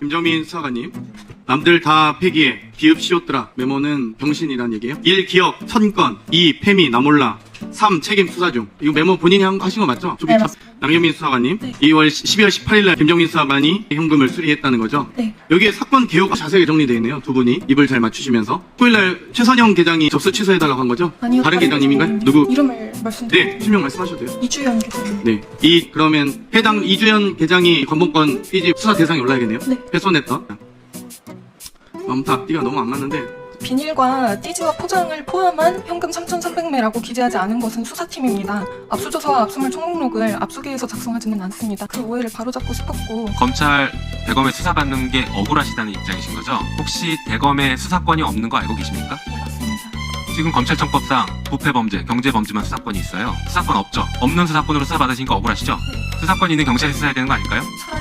김정민 수사관님, 남들 다 폐기해. 기업 시옷들아. 메모는 병신이란 얘기예요. 1. 기억, 선건. 2. 패미, 나 몰라. 3. 책임 수사 중. 이거 메모 본인이 한 거 하신 거 맞죠? 좀 네, 맞습니다. 남경민 수사관님, 네. 2월 12월 18일 날 김정민 수사관이 현금을 수리했다는 거죠? 네. 여기에 사건 개요가 자세하게 정리되어 있네요. 두 분이 입을 잘 맞추시면서. 토요일 날 최선영 계장이 접수 취소해달라고 한 거죠? 아니요. 다른 계장님인가요? 분인데 누구? 이름을 말씀드릴게요. 네, 실명 말씀하셔도 돼요. 이주연 계장. 네. 이, 그러면 해당 이주연 계장이 관본권 삐지 수사 대상에 올라야겠네요? 네. 훼손했다. 아무튼 앞뒤가 너무 안 맞는데. 비닐과 띠지와 포장을 포함한 현금 3,300매라고 기재하지 않은 것은 수사팀입니다. 압수조사와 압수물 총목록을 압수기에서 작성하지는 않습니다. 그 오해를 바로잡고 싶었고 검찰 대검에 수사받는 게 억울하시다는 입장이신 거죠? 혹시 대검에 수사권이 없는 거 알고 계십니까? 네, 맞습니다. 지금 검찰청법상 부패범죄, 경제범죄만 수사권이 있어요. 수사권 없죠? 없는 수사권으로 수사받으시니까 억울하시죠? 수사권 있는 경찰이 수사해야 되는 거 아닐까요? 차라리